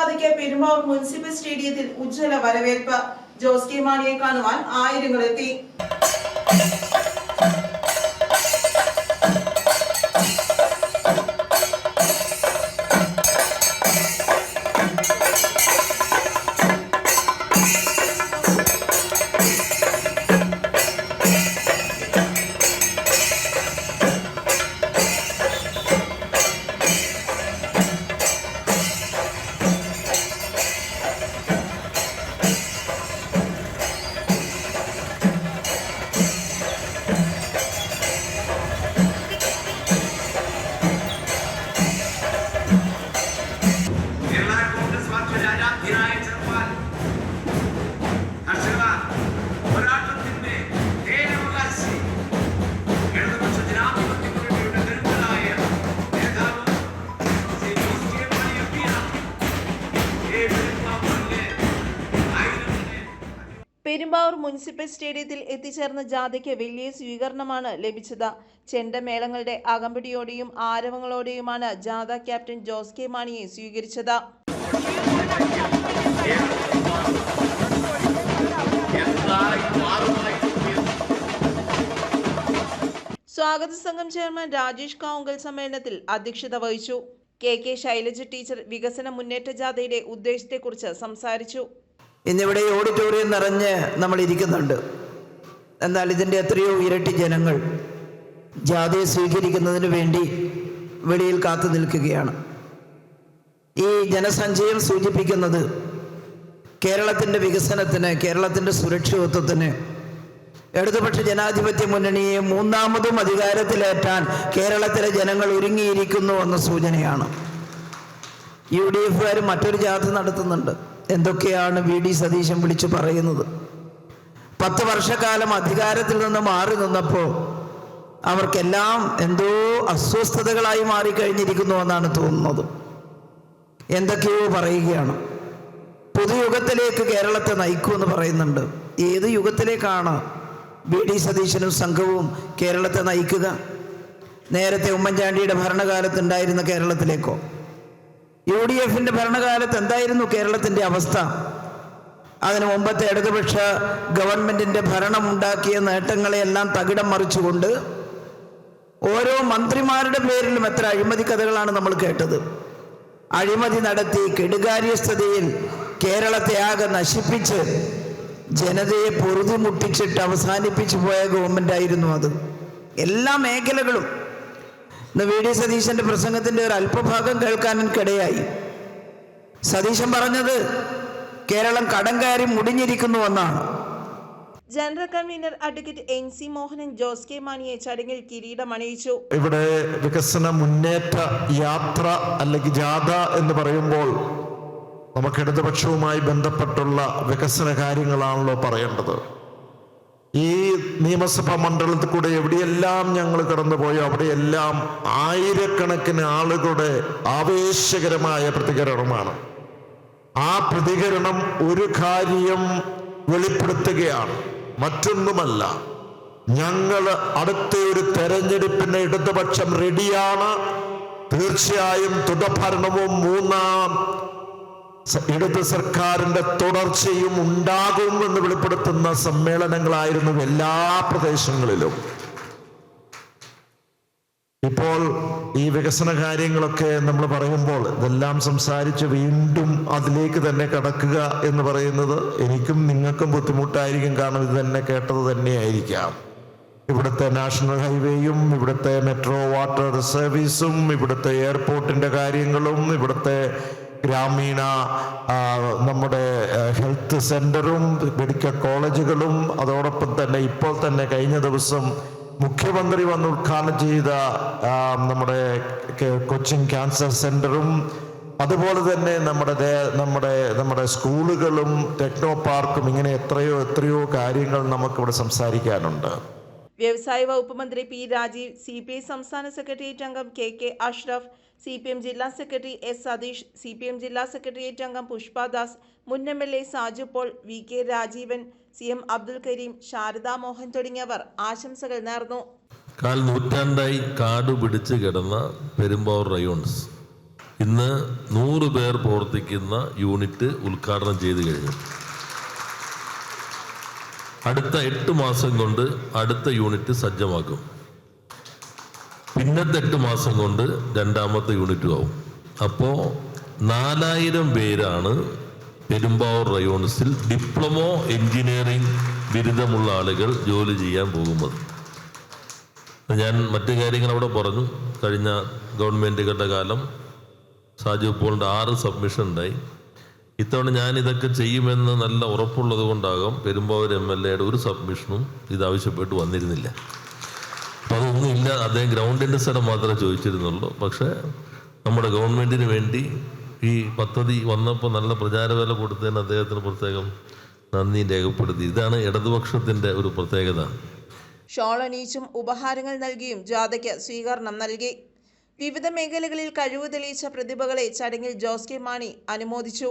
ജാഥയ്ക്ക് Perumbavoor municipal സ്റ്റേഡിയത്തിൽ ഉജ്ജ്വല വരവേൽപ്പ്. Jose K മാണിയെ കാണുവാൻ ആയിരങ്ങൾ മുനിസിപ്പൽ സ്റ്റേഡിയത്തിൽ എത്തിച്ചേർന്ന ജാഥയ്ക്ക് വലിയ സ്വീകരണമാണ് ലഭിച്ചത്. ചെണ്ടമേളങ്ങളുടെ അകമ്പടിയോടെയും ആരവങ്ങളോടെയുമാണ് ജാഥ ക്യാപ്റ്റൻ ജോസ് കെ മാണിയെ സ്വീകരിച്ചത്. സ്വാഗത സംഘം ചെയർമാൻ രാജേഷ് കാവുങ്കൽ സമ്മേളനത്തിൽ അധ്യക്ഷത വഹിച്ചു. കെ കെ ശൈലജ ടീച്ചർ വികസന മുന്നേറ്റ ജാഥയുടെ ഉദ്ദേശത്തെക്കുറിച്ച് സംസാരിച്ചു. ഇന്നിവിടെ ഓഡിറ്റോറിയം നിറഞ്ഞ് നമ്മൾ ഇരിക്കുന്നുണ്ട് എന്നാൽ ഇതിന്റെ എത്രയോ ഇരട്ടി ജനങ്ങൾ ജാഥയെ സ്വീകരിക്കുന്നതിന് വേണ്ടി വെളിയിൽ കാത്തു നിൽക്കുകയാണ്. ഈ ജനസഞ്ചയം സൂചിപ്പിക്കുന്നത് കേരളത്തിന്റെ വികസനത്തിന് കേരളത്തിന്റെ സുരക്ഷിതത്വത്തിന് ഇടതുപക്ഷ ജനാധിപത്യ മുന്നണിയെ മൂന്നാമതും അധികാരത്തിലേറ്റാൻ കേരളത്തിലെ ജനങ്ങൾ ഒരുങ്ങിയിരിക്കുന്നു എന്ന സൂചനയാണ്. യു ഡി എഫുകാർ മറ്റൊരു ജാഥ നടത്തുന്നുണ്ട്. എന്തൊക്കെയാണ് വി ഡി സതീശൻ വിളിച്ചു പറയുന്നത്? പത്ത് വർഷക്കാലം അധികാരത്തിൽ നിന്ന് മാറി നിന്നപ്പോൾ അവർക്കെല്ലാം എന്തോ അസ്വസ്ഥതകളായി മാറിക്കഴിഞ്ഞിരിക്കുന്നു എന്നാണ് തോന്നുന്നത്. എന്തൊക്കെയോ പറയുകയാണ്. പുതുയുഗത്തിലേക്ക് കേരളത്തെ നയിക്കൂ എന്ന് പറയുന്നുണ്ട്. ഏത് യുഗത്തിലേക്കാണ് വി ഡി സതീശനും സംഘവും കേരളത്തെ നയിക്കുക? നേരത്തെ ഉമ്മൻചാണ്ടിയുടെ ഭരണകാലത്ത് ഉണ്ടായിരുന്ന കേരളത്തിലേക്കോ? യു ഡി എഫിന്റെ ഭരണകാലത്ത് എന്തായിരുന്നു കേരളത്തിന്റെ അവസ്ഥ? അതിനു മുമ്പത്തെ ഇടതുപക്ഷ ഗവൺമെന്റിന്റെ ഭരണം ഉണ്ടാക്കിയ നേട്ടങ്ങളെയെല്ലാം തകിടം മറിച്ചുകൊണ്ട് ഓരോ മന്ത്രിമാരുടെ പേരിലും എത്ര അഴിമതി കഥകളാണ് നമ്മൾ കേട്ടത്. അഴിമതി നടത്തി കെടുകാര്യസ്ഥതയിൽ കേരളത്തെ ആകെ നശിപ്പിച്ച് ജനതയെ പൊറുതി മുട്ടിച്ചിട്ട് അവസാനിപ്പിച്ചു പോയ ഗവൺമെന്റ് ആയിരുന്നു അത്. എല്ലാ മേഖലകളും ഇന്ന് വി ഡി സതീശന്റെ പ്രസംഗത്തിന്റെ ഒരു അല്പഭാഗം കേൾക്കാൻ എനിക്കിടയായി. സതീശൻ പറഞ്ഞത് കേരളം കടം കയറി മുടിഞ്ഞിരിക്കുന്നുവെന്നാണ് general convener advocate N C Mohanan Jose K മാണിയെ ചടങ്ങിൽ കിരീടമണിയിച്ചു ഇവിടെ വികസന മുന്നേറ്റ യാത്ര അല്ലെങ്കിൽ ജാഥ എന്ന് പറയുമ്പോൾ നമുക്ക് ഇടതുപക്ഷവുമായി ബന്ധപ്പെട്ടുള്ള വികസന കാര്യങ്ങളാണല്ലോ പറയേണ്ടത്. ഈ നിയമസഭാ മണ്ഡലത്തിൽ കൂടെ എവിടെയെല്ലാം ഞങ്ങൾ കടന്നുപോയോ അവിടെയെല്ലാം ആയിരക്കണക്കിന് ആളുകളുടെ ആവേശകരമായ പ്രതികരണമാണ്. ആ പ്രതികരണം ഒരു കാര്യം വെളിപ്പെടുത്തുകയാണ്. മറ്റൊന്നുമല്ല ഞങ്ങൾ അടുത്ത ഒരു തെരഞ്ഞെടുപ്പിന് ഇടതുപക്ഷം റെഡിയാണ് തീർച്ചയായും തുടഭരണവും മൂന്നാം ഇടത് സർക്കാരിന്റെ തുടർച്ചയും ഉണ്ടാകും എന്ന് വെളിപ്പെടുത്തുന്ന സമ്മേളനങ്ങളായിരുന്നു എല്ലാ പ്രദേശങ്ങളിലും. ഇപ്പോൾ ഈ വികസന കാര്യങ്ങളൊക്കെ നമ്മൾ പറയുമ്പോൾ ഇതെല്ലാം സംസാരിച്ച് വീണ്ടും അതിലേക്ക് തന്നെ കടക്കുക എന്ന് പറയുന്നത് എനിക്കും നിങ്ങൾക്കും ബുദ്ധിമുട്ടായിരിക്കും കാരണം ഇത് തന്നെ കേട്ടത് തന്നെയായിരിക്കാം. ഇവിടുത്തെ നാഷണൽ ഹൈവേയും ഇവിടുത്തെ മെട്രോ വാട്ടർ സർവീസും ഇവിടുത്തെ എയർപോർട്ടിന്റെ കാര്യങ്ങളും ഇവിടുത്തെ ഗ്രാമീണ നമ്മുടെ ഹെൽത്ത് സെന്ററും മെഡിക്കൽ കോളേജുകളും അതോടൊപ്പം തന്നെ ഇപ്പോൾ തന്നെ കഴിഞ്ഞ ദിവസം മുഖ്യമന്ത്രി വന്ന് ഉദ്ഘാടനം ചെയ്ത നമ്മുടെ കൊച്ചിൻ ക്യാൻസർ സെന്ററും അതുപോലെ തന്നെ നമ്മുടെ നമ്മുടെ നമ്മുടെ സ്കൂളുകളും ടെക്നോ പാർക്കും ഇങ്ങനെ എത്രയോ എത്രയോ കാര്യങ്ങൾ നമുക്കിവിടെ സംസാരിക്കാനുണ്ട്. വ്യവസായ വകുപ്പ് മന്ത്രി P Rajeev C P I സംസ്ഥാന സെക്രട്ടേറിയറ്റ് അംഗം K K Ashraf C P M ജില്ലാ secretary S Satheesh C P M ജില്ലാ സെക്രട്ടേറിയറ്റ് അംഗം പുഷ്പദാസ് മുൻ M L A Saju Paul V K Rajeevan C M Abdul Kareem Sharada Mohan തുടങ്ങിയവർ ആശംസകൾ നേർന്നു. കാൽ നൂറ്റാണ്ടായി കാട് പിടിച്ച് കിടന്ന പെരുമ്പാവൂർ റയോൺസ് ഇന്ന് നൂറ് പേർ പ്രവർത്തിക്കുന്ന യൂണിറ്റ് ഉദ്ഘാടനം ചെയ്തു കഴിഞ്ഞു. അടുത്ത എട്ട് മാസം കൊണ്ട് അടുത്ത യൂണിറ്റ് സജ്ജമാക്കും. പിന്നത്തെ എട്ട് മാസം കൊണ്ട് രണ്ടാമത്തെ യൂണിറ്റും ആവും. അപ്പോൾ നാലായിരം പേരാണ് പെരുമ്പാവൂർ റയോൺസിൽ ഡിപ്ലോമോ എഞ്ചിനീയറിംഗ് ബിരുദമുള്ള ആളുകൾ ജോലി ചെയ്യാൻ പോകുന്നത്. ഞാൻ മറ്റു കാര്യങ്ങൾ അവിടെ പറഞ്ഞു. കഴിഞ്ഞ ഗവൺമെന്റുകളുടെ കാലം സാജു പോളിന്റെ ആറ് സബ്മിഷൻ ഉണ്ടായി ഇത്തവണ ഞാൻ ഇതൊക്കെ ചെയ്യുമെന്ന് നല്ല ഉറപ്പുള്ളത് കൊണ്ടാകാം പെരുമ്പാവൂർ എം എൽ എയുടെ ഒരു സബ്മിഷനും ഇതാവശ്യപ്പെട്ട് വന്നിരുന്നില്ല. അപ്പം അതൊന്നും ഇല്ല അദ്ദേഹം ഗ്രൗണ്ടിന്റെ സ്ഥലം മാത്രമേ ചോദിച്ചിരുന്നുള്ളൂ. പക്ഷേ നമ്മുടെ ഗവൺമെന്റിന് വേണ്ടി ഈ പദ്ധതി വന്നപ്പോൾ നല്ല പ്രചാരവേല കൊടുത്തതിന് അദ്ദേഹത്തിന് പ്രത്യേകം നന്ദി രേഖപ്പെടുത്തി. ഇതാണ് ഇടതുപക്ഷത്തിന്റെ ഒരു പ്രത്യേകത. ഷോളനീച്ചും ഉപഹാരങ്ങൾ നൽകിയും ജാഥയ്ക്ക് സ്വീകരണം നൽകി. വിവിധ മേഖലകളിൽ കഴിവ് തെളിയിച്ച പ്രതിഭകളെ ചടങ്ങിൽ ജോസ് കെ മാണി അനുമോദിച്ചു.